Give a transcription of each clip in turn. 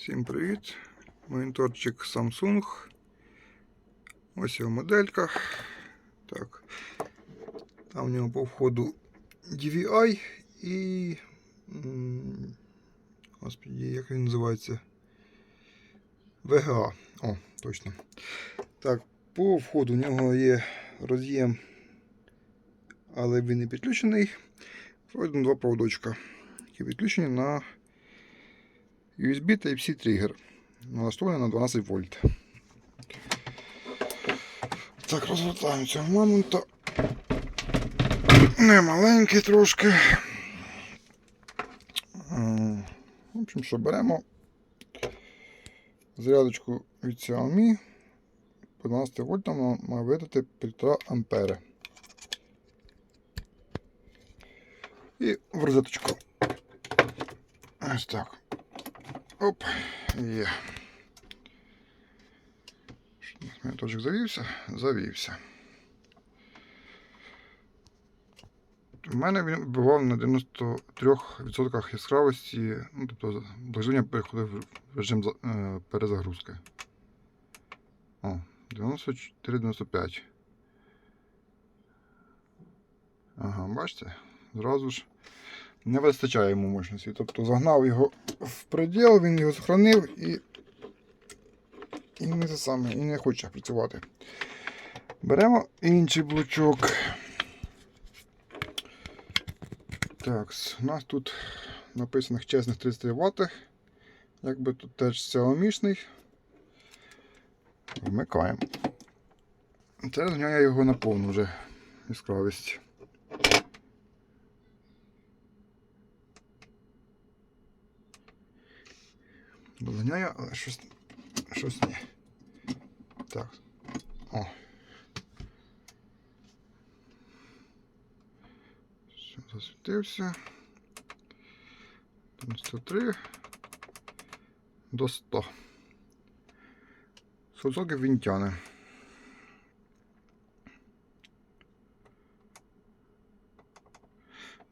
Всім привіт! Моніторчик Samsung. Ось його моделька. Так. Там в нього по входу DVI і. Господи, як він називається? VGA. О, точно. Так, по входу в нього є роз'єм, але він не підключений. Пройдено два проводочка, які підключені на USB Type-C тригер. Налаштований на 12 вольт. Так, розвертаємо цього мамонта. Не маленький трошки. В общем, що беремо зарядочку від Xiaomi. По 12 вольтам має видати 1,5 ампери. І в розеточку. Ось так. Оп, є. Моніточок завівся? Завівся. У мене він бував на 93% яскравості, ну, тобто ближення переходив в режим е, перезагрузки. О, 94-95. Ага, бачите? Зразу ж не вистачає йому мощності. Тобто загнав його в приділ, він його зхоронив і, і не те саме, і не хоче працювати. Беремо інший блочок. Так, у нас тут написаних чесних 33 Вт. Якби тут теж Xiaomi-шний. Вмикаємо. Це розганяє його на повну вже яскравість. Доганяє, але щось, щось ні. Так. О. Все, засвітився. 93 до 100. 100% він тяне.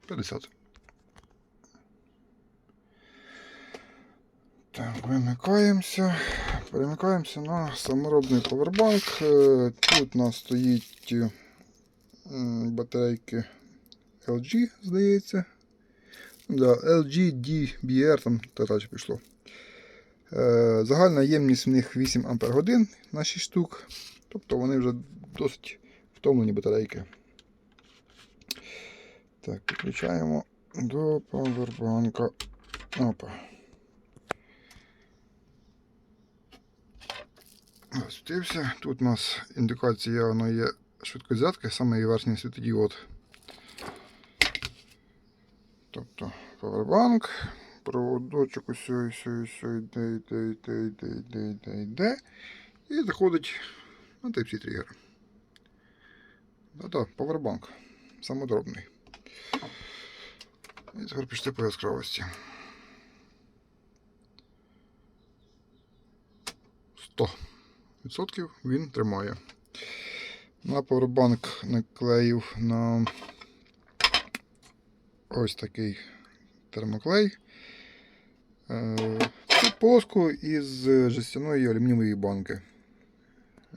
П'ятдесят. Так, вимикаємося. Перемикаємося на саморобний повербанк. Е, Тут у нас стоїть е, батарейки LG, здається. Да, LG DBR, там та далі пішло. Е, Загальна ємність в них 8 Ах на 6 штук. Тобто вони вже досить втомлені батарейки. Так, підключаємо до павербанка. Опа. Засвітився. Тут у нас індикація воно є швидкозятки, саме її верхній світодіод. Тобто павербанк, проводочок ось ось ось йде, йде, йде, йде, йде, йде, йде. І заходить на Type-C тригер. Да-да, павербанк. Самодробний. І тепер пішли по яскравості. 100 відсотків він тримає. На павербанк наклеїв на ось такий термоклей. Е, Цю полоску із жестяної алюмінієвої банки.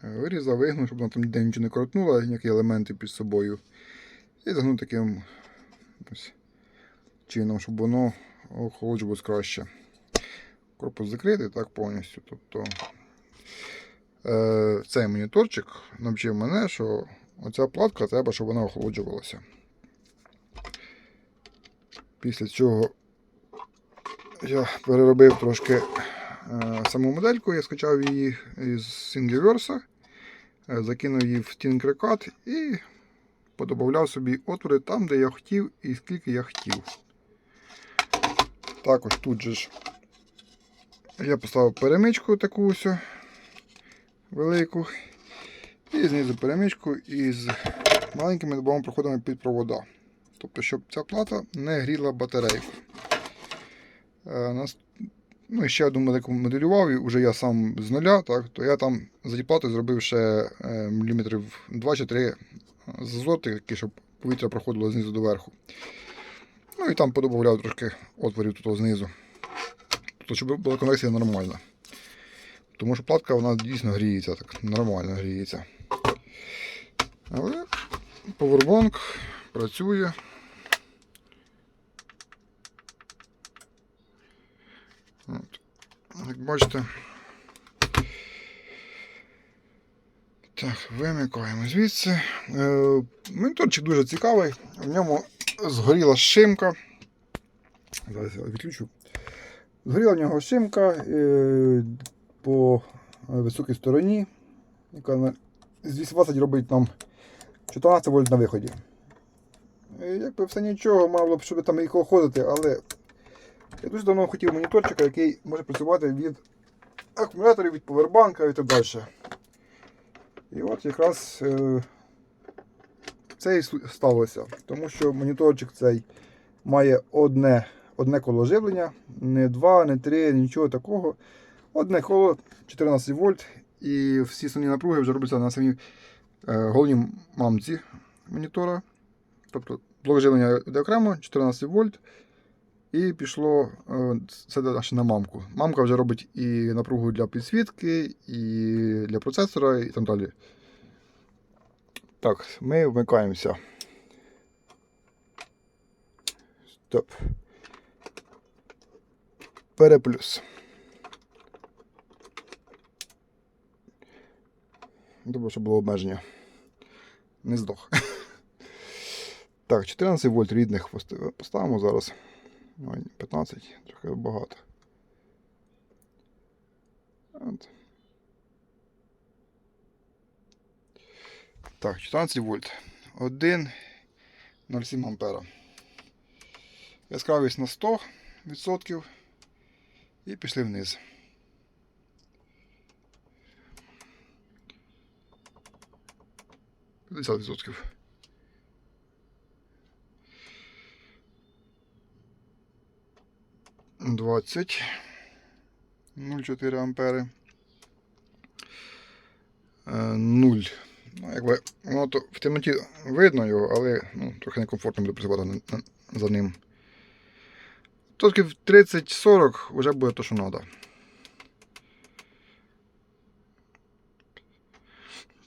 Е, Вирізав, вигнув, щоб вона там ніде нічого не коротнула, ніякі елементи під собою. І загнув таким ось чином, щоб воно охолоджувалось краще. Корпус закритий так повністю. Тобто е, цей моніторчик навчив мене, що оця платка треба, щоб вона охолоджувалася. Після цього я переробив трошки е, саму модельку, я скачав її із Thingiverse, е, закинув її в Tinkercad і подобавляв собі отвори там, де я хотів і скільки я хотів. Також тут же ж я поставив перемичку таку ось велику. І знизу перемичку із маленькими двома проходами під провода. Тобто, щоб ця плата не гріла батарейку. Е, ну, і ще одну модель моделював, і вже я сам з нуля, так, то я там за ті плати зробив ще е, міліметрів 2 чи 3 зазор, такий, щоб повітря проходило знизу до верху. Ну і там подобавляв трошки отворів тут знизу. Тобто, щоб була конвекція нормальна. Тому що платка вона дійсно гріється, так нормально гріється. Але Powerbank працює. От. Як бачите. Так, вимикаємо звідси. Е, моніторчик дуже цікавий. В ньому згоріла шимка. Зараз я відключу. Згоріла в нього шимка е, по високій стороні, яка на 220 робить нам 14 вольт на виході. Е, Якби все нічого, мало б, щоб там і колходити, але я дуже давно хотів моніторчика, який може працювати від акумуляторів, від повербанка і так далі. І от якраз е, це і сталося. Тому що моніторчик цей має одне, одне коло живлення, не два, не три, нічого такого. Одне коло 14 вольт. І всі основні напруги вже робляться на самій е, головній мамці монітора. Тобто блок живлення йде окремо 14 вольт. І пішло е, це аж на мамку. Мамка вже робить і напругу для підсвітки, і для процесора, і так далі. Так, ми вмикаємося. Стоп. Переплюс. Добре, що було обмеження. Не здох. Так, 14 вольт рідних поставимо зараз. 15, трохи багато. От. Так, 14 вольт. 1,07 ампера. Яскравість на 100% і пішли вниз. П'ятдесят відсотків. Двадцять. 0,4 ампери. Е, Нуль. Ну, якби, воно то в темноті видно його, але ну, трохи некомфортно буде працювати за ним. Тосків 30-40 вже буде то, що треба.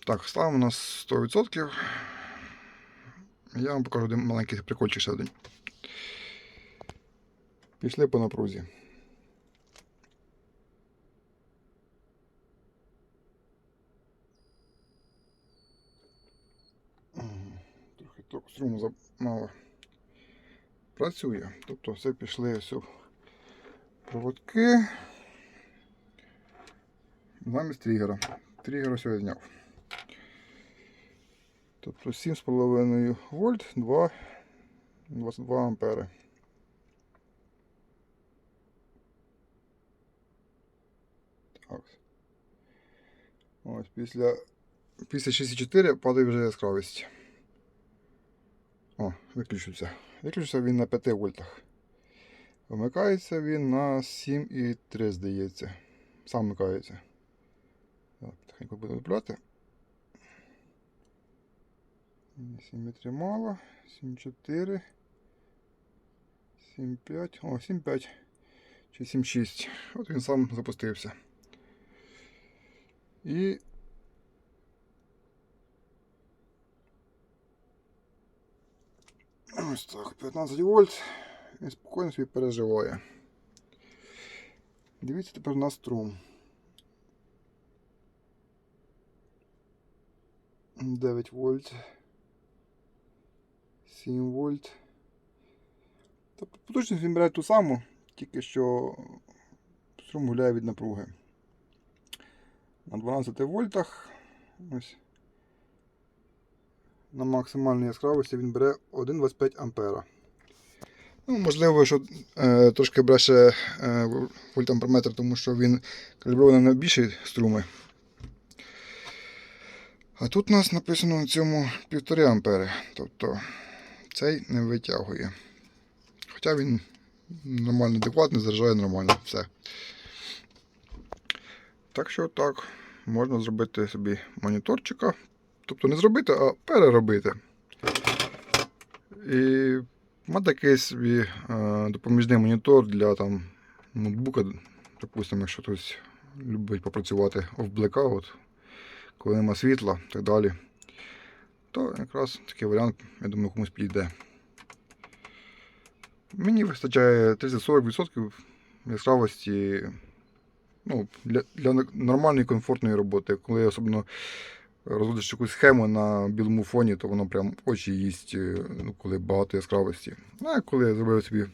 Так, ставимо на 100%. Я вам покажу один маленький прикольчик ще. Пішли по напрузі. Трохи ток струму замало. Працює. Тобто все пішли все проводки. Замість тригера. Тригер я зняв. Тобто 7,5 вольт, 2, 22 ампери. Так. Ось після, після 64 падає вже яскравість. О, виключився. Виключився він на 5 вольтах. Вмикається він на 7,3, здається. Сам вмикається. Так, тихенько буду брати. 7,3 мало. 7,4. 7,5. О, 7,5. Чи 7,6. От він сам запустився. І ось так, 15 вольт. Він спокійно собі переживає. Дивіться тепер на струм. 9 вольт. 7 вольт. Тобто потужність він бере ту саму, тільки що струм гуляє від напруги. На 12 вольтах. Ось. На максимальній яскравості він бере 1,25 ампера. Ну, можливо, що е, трошки бреше е, вольтамперметр, тому що він калібрований на більші струми. А тут у нас написано на цьому 1,5 ампери. Тобто цей не витягує. Хоча він нормально адекватний, заряджає нормально все. Так що так, можна зробити собі моніторчика. Тобто не зробити, а переробити. І мати такий собі е, допоміжний монітор для там, ноутбука, Допустимо, якщо хтось любить попрацювати в блекаут, коли нема світла і так далі, то якраз такий варіант, я думаю, комусь підійде. Мені вистачає 30-40% яскравості ну, для, для нормальної комфортної роботи. Коли я особливо розводиш якусь схему на білому фоні, то воно прям очі їсть, е, ну, коли багато яскравості. Ну, а коли я зробив собі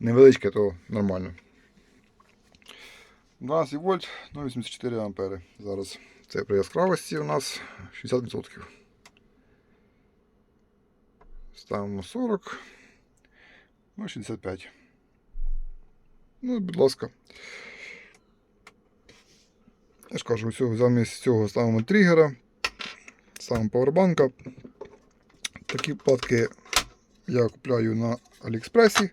невеличке, то нормально. 12 вольт, ну 84 ампери. Зараз це при яскравості у нас 60%. Ставимо 40. Ну, 65. Ну, будь ласка. Я ж кажу, цього, замість цього ставимо тригера, ставимо павербанка. Такі платки я купляю на Аліекспресі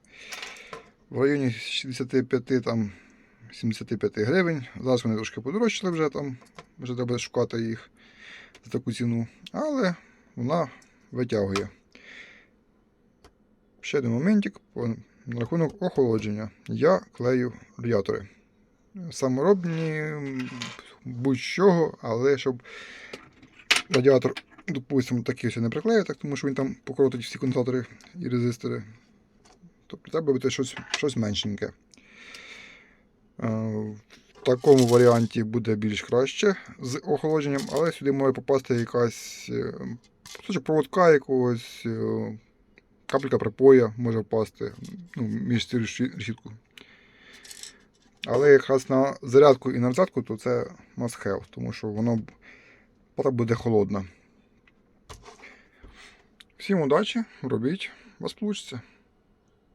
в районі 65 там 75 гривень. Зараз вони трошки подорожчали вже там, вже треба шукати їх за таку ціну, але вона витягує. Ще один моментик на рахунок охолодження. Я клею радіатори. Саморобні, будь-чого, але щоб радіатор, допустимо, такий ось не приклею, так, тому що він там покоротить всі конденсатори і резистори. Тобто треба робити щось, щось меншеньке. Е, В такому варіанті буде більш краще з охолодженням, але сюди може попасти якась е, проводка якогось, е, капелька припоя може впасти ну, між цю решітку. Але якраз на зарядку і на розрядку, то це must have, тому що воно буде холодна. Всім удачі, робіть, у вас вийде.